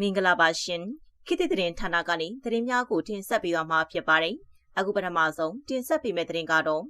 မင်္ဂလာပါရှင်ခေတ်သစ်သတင်းဌာနကနေသတင်းများကိုတင်ဆက်ပေးသွားမှာဖြစ်ပါတယ်အခုပထမဆုံးတင်ဆက်ပေးမယ့်သတင်းကတော့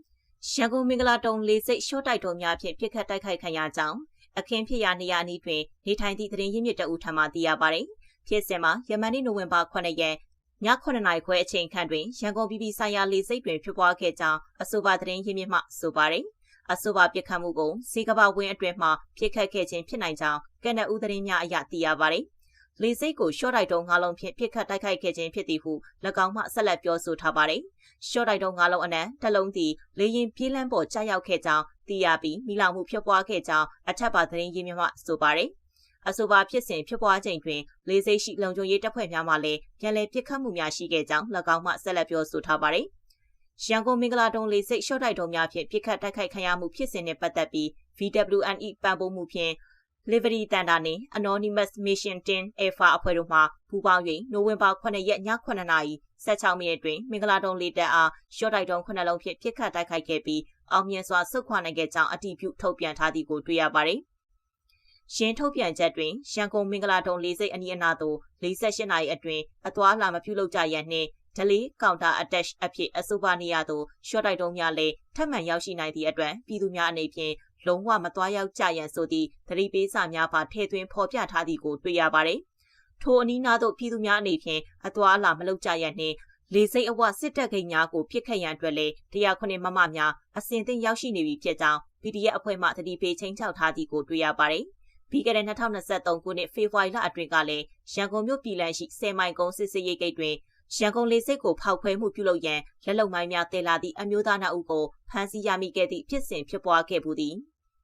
ရန်ကုန်မင်္ဂလာတုံလေးစိတ်ရှော့တိုက်တော်များဖြင့်ပြစ်ခတ်တိုက်ခိုက်ခံရကြောင်းအခင်းဖြစ်ရာနေရာအနီးတွင်နေထိုင်သည့်သတင်းရင်းမြစ်တအူထံမှသိရပါတယ်ဖြစ်စဉ်မှာယမန်နေ့နိုဝင်ဘာ9ရက်ည9နာရီခွဲအချိန်ခန့်တွင်ရန်ကုန်ပြည်ပြည်ဆိုင်ရာလေစိတ်တွင်ဖြစ်ပွားခဲ့ကြောင်းအဆိုပါသတင်းရင်းမြစ်မှဆိုပါတယ်အဆိုပါပြစ်ခတ်မှုကိုစီကဘာဝင်းအတွင်းမှပြစ်ခတ်ခဲ့ခြင်းဖြစ်နိုင်ကြောင်းကနအူသတင်းများအရသိရပါတယ်။ လေစိတ်ကိုရှော့တိုက်တုံးငါးလုံးဖြင့်ပြစ်ခတ်တိုက်ခိုက်ခဲ့ခြင်းဖြစ်သည်ဟု၎င်းမှဆက်လက်ပြောဆိုထားပါတယ်။ရှော့တိုက်တုံးငါးလုံးအနက်တစ်လုံးသည်လေရင်ပြေးလန်းပေါ်ကျရောက်ခဲ့ကြောင်းသိရပြီးမိလောင်မှုဖြစ်ပွားခဲ့ကြောင်းအထက်ပါသတင်းရင်းမြစ်မှဆိုပါတယ်။အဆိုပါဖြစ်စဉ်ဖြစ်ပွားချိန်တွင်လေစိတ်ရှိလုံခြုံရေးတပ်ဖွဲ့များမှလည်းပြန်လည်ပစ်ခတ်မှုများရှိခဲ့ကြောင်း၎င်းမှဆက်လက်ပြောဆိုထားပါတယ်။ရန်ကုန်မင်္ဂလာတုံလေစိတ်ရှော့တိုက်တုံးများဖြင့်ပြစ်ခတ်တိုက်ခိုက်ခံရမှုဖြစ်စဉ်နှင့်ပတ်သက်ပြီး VWNE ပံ့ပိုးမှုဖြင့် Livery တန်တာနှင့် Anonymous Mission 10 Alpha အဖွဲ့တို့မှပူးပေါင်း၍နိုဝင်ဘာ9ရက်ည9နာရီ16မိနစ်တွင်မင်္ဂလာတုံးလေးတပ်အားရှော့တိုက်တုံး9လုံးဖြင့်ပြစ်ခတ်တိုက်ခိုက်ခဲ့ပြီးအောင်မြင်စွာဆုတ်ခွာနိုင်ခဲ့ကြောင်းအတည်ပြုထုတ်ပြန်ထားသည်ကိုတွေ့ရပါတယ်။ရှင်းထုတ်ပြန်ချက်တွင်ရန်ကုန်မင်္ဂလာတုံးလေးစိတ်အနီးအနားသို့48နာရီအတွင်းအသွာလာမပြုလုပ်ကြရန်နှင့်ဒလီကောင်တာ attach အဖြစ်အဆိုပါနေရာသို့ရှော့တိုက်တုံးများလည်းထပ်မံရောက်ရှိနိုင်သည့်အတွက်ပြည်သူများအနေဖြင့် လုံးဝမသွားရောက်ကြရန်ဆိုသည့်သတိပေးစာများပါထည့်သွင်းဖော်ပြထားသည်ကိုတွေ့ရပါတယ်။ထိုအနီးနားသို့ပြည်သူများအနေဖြင့်အသွာအလာမလုပ်ကြရန်နှင့်လေစိတ်အဝစစ်တပ်ခိန်များကိုပြစ်ခတ်ရန်အတွက်လည်းတရားခုနှစ်မမများအစဉ်သင့်ရောက်ရှိနေပြီဖြစ်ကြောင်း PDF အဖွဲ့မှသတိပေးချင်းချောက်ထားသည်ကိုတွေ့ရပါတယ်။ပြီးခဲ့တဲ့2023ခုနှစ်ဖေဖော်ဝါရီလအတွင်းကလည်းရန်ကုန်မြို့ပြည်လန်ရှိ10မိုင်ကုန်းစစ်စေးရိတ်ဂိတ်တွင် ရန်ကုန်လေဆိပ်ကိုဖောက်ခွဲမှုပြုလုပ်ရန်လက်လုံမိုင်းများတင်လာသည့်အမျိုးသားနှုတ်ကိုဖမ်းဆီးရမိခဲ့သည့်ဖြစ်စဉ်ဖြစ်ပွားခဲ့ပူသည်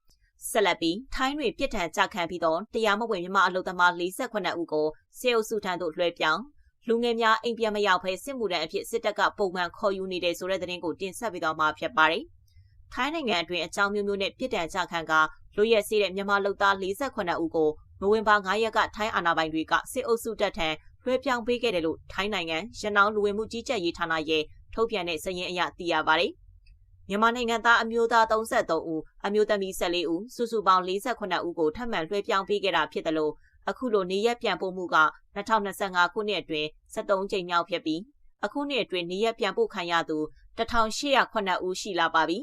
။ဆက်လက်ပြီးထိုင်းတွင်ပြစ်ဒဏ်ကြခံပြီးတော့တရားမဝင်မြမအလုသမား48ဦးကိုစေအုပ်စုထံသို့လွှဲပြောင်းလူငယ်များအိမ်ပြန်မရောက်ဘဲစစ်မှုထမ်းအဖြစ်စစ်တပ်ကပုံမှန်ခေါ်ယူနေတဲ့ဆိုတဲ့သတင်းကိုတင်ဆက်ပေးတော့မှာဖြစ်ပါတယ်။ထိုင်းနိုင်ငံအတွင်းအကြောင်းမျိုးမျိုးနဲ့ပြစ်ဒဏ်ကြခံကလူရဲစေးတဲ့မြန်မာလူသား48ဦးကိုနိုဝင်ဘာ9ရက်ကထိုင်းအာဏာပိုင်တွေကစစ်အုပ်စုတပ်ထံ လွှဲပြောင်းပေးခဲ့တယ်လို့ထိုင်းနိုင်ငံရနောင်းလူဝင်မှုကြီးကြပ်ရေးဌာနရဲ့ထုတ်ပြန်တဲ့စာရင်းအရသိရပါတယ်။မြန်မာနိုင်ငံသားအမျိုးသား33ဦးအမျိုးသမီး14ဦးစုစုပေါင်း48ဦးကိုထပ်မံလွှဲပြောင်းပေးခဲ့တာဖြစ်တယ်လို့အခုလိုနေရက်ပြန်ပို့မှုက2025ခုနှစ်အတွင်း73ကြိမ်မြောက်ဖြစ်ပြီးအခုနှစ်အတွင်းနေရက်ပြန်ပို့ခံရသူ1809ဦးရှိလာပါပြီ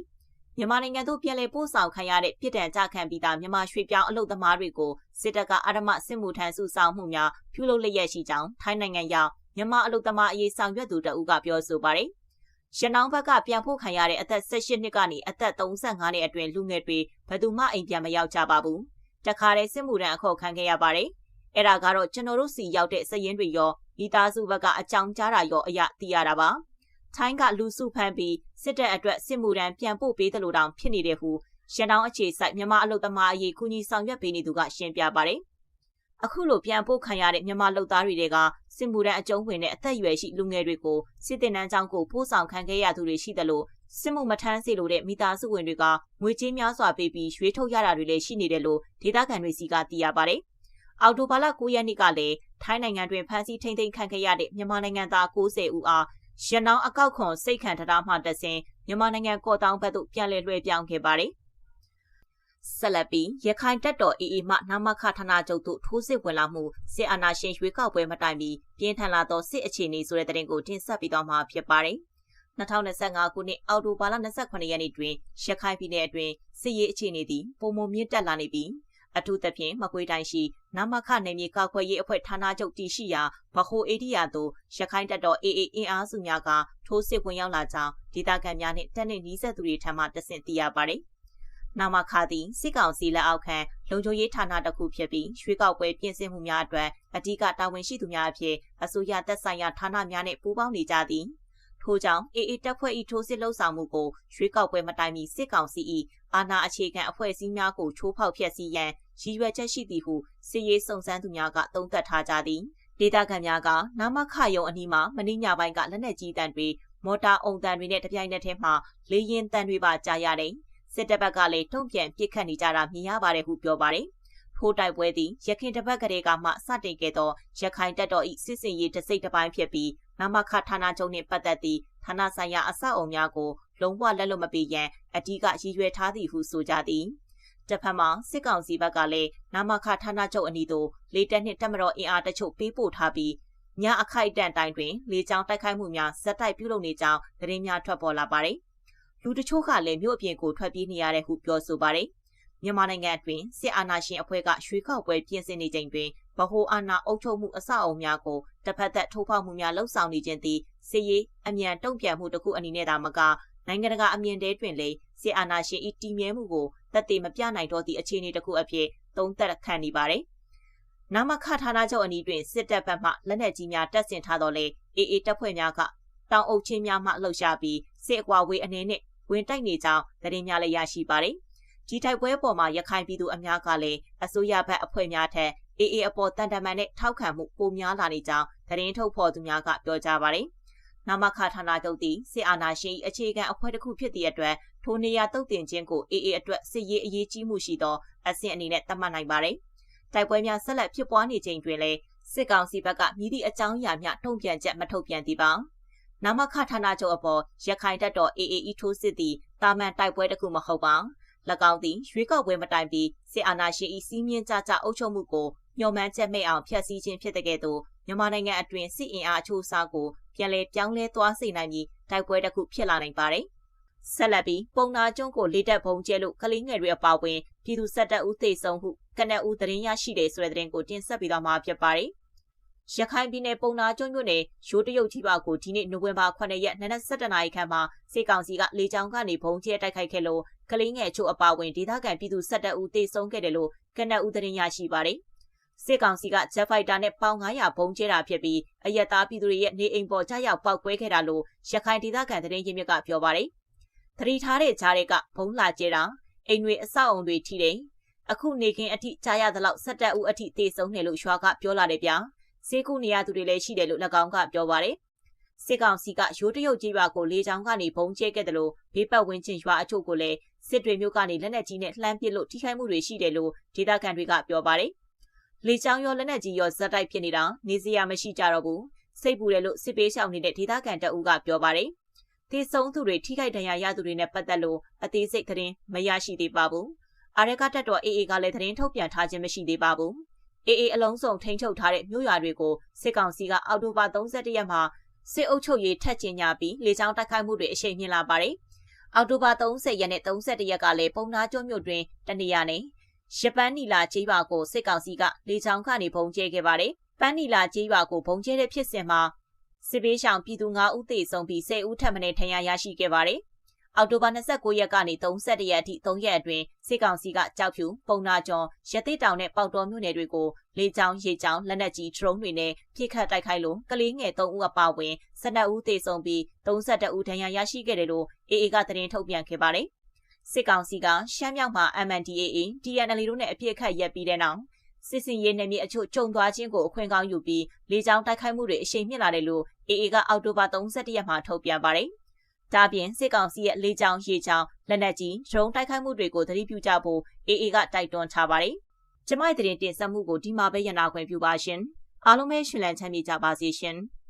မြန်မာနိုင်ငံသို့ပြန်လည်ပို့ဆောင်ခံရတဲ့ပြည်ထန်ကြခံပြီးသားမြန်မာရွှေပြောင်းအလုပ်သမားတွေကိုစစ်တပ်ကအာရမစစ်မှုထမ်းစုဆောင်မှုများပြုလုပ်လျက်ရှိကြောင်းထိုင်းနိုင်ငံရောက်မြန်မာအလုပ်သမားအရေးဆောင်ရွက်သူတအုပ်ကပြောဆိုပါတယ်။ရနောင်းဘက်ကပြန်ဖို့ခံရတဲ့အသက်18နှစ်ကနေအသက်35နှစ်အတွင်းလူငယ်တွေဘယ်သူမှအိမ်ပြန်မရောက်ကြပါဘူး။တခါတည်းစစ်မှုထမ်းအခေါ်ခံခဲ့ရပါတယ်။အဲ့ဒါကတော့ကျွန်တော်တို့စီရောက်တဲ့စရင်တွေရောမိသားစုဘက်ကအကြောင်းကြားတာရောအရာသိရတာပါ။ ထိုင်းကလူစုဖမ်းပြီးစစ်တပ်အတွက်စစ်မှုထမ်းပြန်ပို့ပေးတယ်လို့တောင်ဖြစ်နေတဲ့ဟုရန်တောင်းအခြေစိုက်မြန်မာအလုပ်သမားအရေးကူညီဆောင်ရွက်ပေးနေသူကရှင်းပြပါတယ်။အခုလိုပြန်ပို့ခံရတဲ့မြန်မာလူသားတွေကစစ်မှုထမ်းအကျုံးဝင်တဲ့အသက်အရွယ်ရှိလူငယ်တွေကိုစစ်တင်နန်းကျောင်းကိုပို့ဆောင်ခံခဲ့ရသူတွေရှိတယ်လို့စစ်မှုမထမ်းစေလိုတဲ့မိသားစုဝင်တွေကငွေကြေးများစွာပေးပြီးရွေးထုတ်ရတာတွေလည်းရှိနေတယ်လို့ဒေသခံတွေစီကသိရပါတယ်။အော်တိုဘာလ9ရက်နေ့ကလည်းထိုင်းနိုင်ငံတွင်ဖမ်းဆီးထိန်းသိမ်းခံခဲ့ရတဲ့မြန်မာနိုင်ငံသား90ဦးအား ရန်နောင်းအကောက်ခွန်စိတ်ခံတရားမှတဆင်မြန်မာနိုင်ငံကော့တောင်းဘက်သို့ပြန်လည်လွှဲပြောင်းခဲ့ပါတယ်။ဆက်လက်ပြီးရခိုင်တပ်တော်အေအေမှနမခဌာနချုပ်သို့ထိုးစစ်ဝင်လာမှုစစ်အာဏာရှင်ရွေးကောက်ပွဲမတိုင်မီပြင်းထန်လာသောစစ်အခြေအနေဆိုတဲ့သတင်းကိုတင်ဆက်ပေးသွားမှာဖြစ်ပါတယ်။2025ခုနှစ်အောက်တိုဘာလ28ရက်နေ့တွင်ရခိုင်ပြည်နယ်အတွင်းစစ်ရေးအခြေအနေသည်ပုံမမြင့်တက်လာနေပြီး အထူးသဖြင့်မကွေးတိုင်းရှိနမခနယ်မြေကောက်ခွဲရေးအဖွဲ့ဌာနချုပ်တည်ရှိရာဗဟိုအေဒီယာသို့ရခိုင်တပ်တော် AA အင်အားစုများကထိုးစစ်ဝင်ရောက်လာကြောင်းဒေသခံများနှင့်တပ်နှင့်နီးစပ်သူတွေထံမှတဆင့်သိရပါသည်။နာမခါသည်စစ်ကောင်စီလက်အောက်ခံလုံခြုံရေးဌာနတစ်ခုဖြစ်ပြီးရွှေကောက်ပွဲပြင်ဆင်မှုများအတွက်အ धिक တာဝန်ရှိသူများအဖြစ်အစိုးရသက်ဆိုင်ရာဌာနများနဲ့ပူးပေါင်းနေကြသည်ထို့ကြောင့်အေအေတပ်ဖွဲ့၏ထိုးစစ်လှုပ်ဆောင်မှုကိုရွှေကောက်ပွဲမတိုင်မီစစ်ကောင်စီ၏အာဏာအခြေခံအဖွဲ့အစည်းများကိုချိုးဖောက်ဖျက်ဆီးရန် ရည်ရွယ်ချက်ရှိသည်ဟုစစ်ရေးစုံစမ်းသူများကသုံးသပ်ထားကြသည်ဒေတာခံများကနာမခယုံအနီးမှာမင်းညပိုင်းကလက်နက်ကြီးတန်တွေမော်တာအုံတန်တွေနဲ့တပြိုင်နက်တည်းမှာလေရင်တန်တွေပါကြားရတယ်စစ်တပ်ဘက်ကလည်းတုံ့ပြန်ပစ်ခတ်နေကြတာမြင်ရပါတယ်ဟုပြောပါတယ်။ထိုးတိုက်ပွဲသည်ရခိုင်တပတ်ကလေးကမှစတင်ခဲ့သောရခိုင်တပ်တော်၏စစ်စင်ရေးတစိမ့်တစ်ပိုင်းဖြစ်ပြီးနမခဌာနချုပ်နှင့်ပတ်သက်သည့်ဌာနဆိုင်ရာအဆောက်အုံများကိုလုံးဝလက်လွတ်မပေးရန်အ धिक ရည်ရွယ်ထားသည်ဟုဆိုကြသည် တစ်ဖက်မှာစစ်ကောင်စီဘက်ကလည်းနာမခဌာနချုပ်အနီးသို့လေတက်နှင့်တက်မတော်အင်အားတချို့ပေးပို့ထားပြီးညအခိုက်အတန့်တိုင်းတွင်လေကြောင်းတိုက်ခိုက်မှုများဇက်တိုက်ပြုလုပ်နေကြောင်းသတင်းများထွက်ပေါ်လာပါတယ်။လူတချို့ကလည်းမြို့အပြင်ကိုထွက်ပြေးနေရတဲ့ဟုပြောဆိုပါတယ်။မြန်မာနိုင်ငံအတွင်းစစ်အာဏာရှင်အဖွဲ့ကရွှေခောက်ပွဲပြင်ဆင်နေချိန်တွင်ဗဟိုအာဏာအုပ်ချုပ်မှုအဆောက်အအုံများကိုတစ်ဖက်သက်ထိုးဖောက်မှုများလှုံ့ဆော်နေခြင်းသည်စစ်ရေးအမြန်တုံ့ပြန်မှုတစ်ခုအနေနဲ့သာမကနိုင်ငံတကာအမြင်တဲတွင်လည်းစစ်အာဏာရှင်၏တည်မြဲမှုကို သက်သေမပြနိုင်တော့သည့်အခြေအနေတစ်ခုအဖြစ်သုံးသပ်ခံနေပါတယ်။နာမခဌာနချုပ်အနီးတွင်စစ်တပ်ဘက်မှလက်နက်ကြီးများတပ်ဆင်ထားတော့လေအေအေတပ်ဖွဲ့များကတောင်အုပ်ချင်းများမှလှုပ်ရှားပြီးစစ်အကွာဝေးအနေနဲ့ဝင်တိုက်နေကြောင်းသတင်းများလည်းရရှိပါတယ်။ဒီတိုက်ပွဲပေါ်မှာရခိုင်ပြည်သူအများကလည်းအစိုးရဘက်အဖွဲ့များထက်အေအေအပေါ်တန်တမန်နဲ့ထောက်ခံမှုပိုများလာနေကြောင်းသတင်းထုတ်ဖော်သူများကပြောကြားပါတယ်။နာမခဌာနချုပ်သည်စစ်အာဏာရှင်၏အခြေခံအဖွဲ့တစ်ခုဖြစ်သည့်အတွက် ထိုနေရာတုတ်တင်ခြင်းကိုအေအေအတွက်စစ်ရေးအရေးကြီးမှုရှိသောအဆင့်အနေနဲ့သတ်မှတ်နိုင်ပါတယ်။တိုက်ပွဲများဆက်လက်ဖြစ်ပွားနေချိန်တွင်လည်းစစ်ကောင်စီဘက်ကမြည်သည့်အကြောင်းအရာများတုံ့ပြန်ချက်မထုတ်ပြန်သေးပါ။နာမခဌာနချုပ်အပေါ်ရခိုင်တပ်တော် AAE ထိုးစစ်သည့်တာမန်တိုက်ပွဲတစ်ခုမဟုတ်ပါ။၎င်းသည်ရွေးကောက်ပွဲမတိုင်ပြီးစစ်အာဏာရှင်၏စီးမြင့်ကြကြအုပ်ချုပ်မှုကိုညှော်မှန်းချက်မဲ့အောင်ဖျက်ဆီးခြင်းဖြစ်တဲ့ကဲ့သို့မြန်မာနိုင်ငံအတွင်းစစ်အင်အားအချို့အစားကိုပြန်လည်ပြောင်းလဲသွားစေနိုင်ပြီးတိုက်ပွဲတစ်ခုဖြစ်လာနိုင်ပါတယ်။ ဆက်လက်ပြီးပုံနာကျွန်းကိုလေတက်ဘုံကျဲလို့ကလေးငယ်တွေအပါအဝင်ပြည်သူဆက်တပ်ဦးသိဆုံးဟုကနက်ဦးသတင်းရရှိတယ်ဆိုတဲ့သတင်းကိုတင်ဆက်ပေးသွားမှာဖြစ်ပါတယ်။ရခိုင်ပြည်နယ်ပုံနာကျွန်းမြို့နယ်ရိုးတရုတ်ကြီးပါကိုဒီနေ့နိုဝင်ဘာ9ရက်နေ့နက်7:00နာရီခန့်မှာစေကောင်စီကလေကြောင်းကနေဘုံကျဲတိုက်ခိုက်ခဲ့လို့ကလေးငယ်ချို့အပါအဝင်ဒေသခံပြည်သူဆက်တပ်ဦးသိဆုံးခဲ့တယ်လို့ကနက်ဦးသတင်းရရှိပါတယ်။စစ်ကောင်စီကဂျက်ဖိုက်တာနဲ့ပေါင်900ဘုံကျဲတာဖြစ်ပြီးအရက်သားပြည်သူတွေရဲ့နေအိမ်ပေါ်ကြားရောက်ပောက်ကွဲခဲ့တာလို့ရခိုင်ဒေသခံသတင်းရင်းမြစ်ကပြောပါတယ်။ သတိထားတဲ့ကြားတွေကဘုံလာကျဲတာအိမ်တွေအဆောက်အုံတွေထိတယ်။အခုနေခင်အထိကြားရသလောက်ဆက်တက်ဦးအထိတေဆုံးတယ်လို့ရွာကပြောလာတယ်ဗျာ။စေကူနေရသူတွေလည်းရှိတယ်လို့၎င်းကပြောပါတယ်။စစ်ကောင်စီကရိုးတရုတ်ကြီးပါကိုလေကြောင်းကနေဘုံကျဲခဲ့တယ်လို့ဘေးပတ်ဝန်းကျင်ရွာအချို့ကိုလည်းစစ်တွေမျိုးကနေလက်နက်ကြီးနဲ့လှမ်းပစ်လို့ထိခိုက်မှုတွေရှိတယ်လို့ဒေသခံတွေကပြောပါတယ်။လေချောင်းရောလက်နက်ကြီးရောဇက်တိုက်ဖြစ်နေတာနေစရာမရှိကြတော့ဘူးစိတ်ပူတယ်လို့စစ်ပေးရှောင်နေတဲ့ဒေသခံတအူးကပြောပါတယ် သေဆုံးသူတွေထိခိုက်ဒဏ်ရာရသူတွေနဲ့ပတ်သက်လို့အသေးစိတ်သတင်းမရရှိသေးပါဘူးအာရကတက်တော်အေအေကလည်းသတင်းထုတ်ပြန်ထားခြင်းမရှိသေးပါဘူးအေအေအလုံးစုံထိန်းချုပ်ထားတဲ့မြို့ရွာတွေကိုစစ်ကောင်စီကအောက်တိုဘာ31ရက်မှာစစ်အုပ်ချုပ်ရေးထက်ကျင်ညာပြီးလေကြောင်းတိုက်ခိုက်မှုတွေအရှိန်မြင့်လာပါတယ်အောက်တိုဘာ30ရက်နဲ့31ရက်ကလည်းပုံနာကျွန်းမြို့တွင်တနေရာနဲ့ရပန်းနီလာကျေးရွာကိုစစ်ကောင်စီကလေကြောင်းကနေပုံကျဲခဲ့ပါတယ်။ပန်းနီလာကျေးရွာကိုပုံကျဲတဲ့ဖြစ်စဉ်မှာ စစ်ပေးရှောင်ပြည်သူ9ဦးသေဆုံးပြီး10ဦးထပ်မံထဏ်ရရရှိခဲ့ပါတယ်။အောက်တိုဘာ29ရက်ကနေ31ရက်အထိ3ရက်အတွင်းစစ်ကောင်စီကကြောက်ဖြူပုံနာကျော်ရသေးတောင်နဲ့ပေါတော်မြို့နယ်တွေကိုလေကြောင်းရေကြောင်းလက်နက်ကြီးဒရုန်းတွေနဲ့ပြစ်ခတ်တိုက်ခိုက်လို့ကလေးငယ်3ဦးအပါအဝင်12ဦးသေဆုံးပြီး32ဦးဒဏ်ရာရရှိခဲ့တယ်လို့အေအေကသတင်းထုတ်ပြန်ခဲ့ပါတယ်။စစ်ကောင်စီကရှမ်းမြောက်မှာ MNDAA TNL တို့နဲ့အပြစ်ခတ်ရက်ပြီးတဲ့နောက် စစ်စင်ရေးနယ်မြေအချို့ကျုံသွားခြင်းကိုအခွင့်ကောင်းယူပြီးလေကြောင်းတိုက်ခိုက်မှုတွေအရှိန်မြင့်လာတယ်လို့ AA ကအောက်တိုဘာ31ရက်မှာထုတ်ပြန်ပါတယ်။ဒါပြင်စစ်ကောင်စီရဲ့လေကြောင်းရေကြောင်းလက်နက်ကြီးဒရုန်းတိုက်ခိုက်မှုတွေကိုသတိပြုကြဖို့ AA ကတိုက်တွန်းထားပါတယ်။ကျမိုက်တဲ့တင်ဆက်မှုကိုဒီမှာပဲရနာခွင့်ပြုပါရှင်။အားလုံးပဲရှင်လန်းချမ်းမြေကြပါစေရှင်။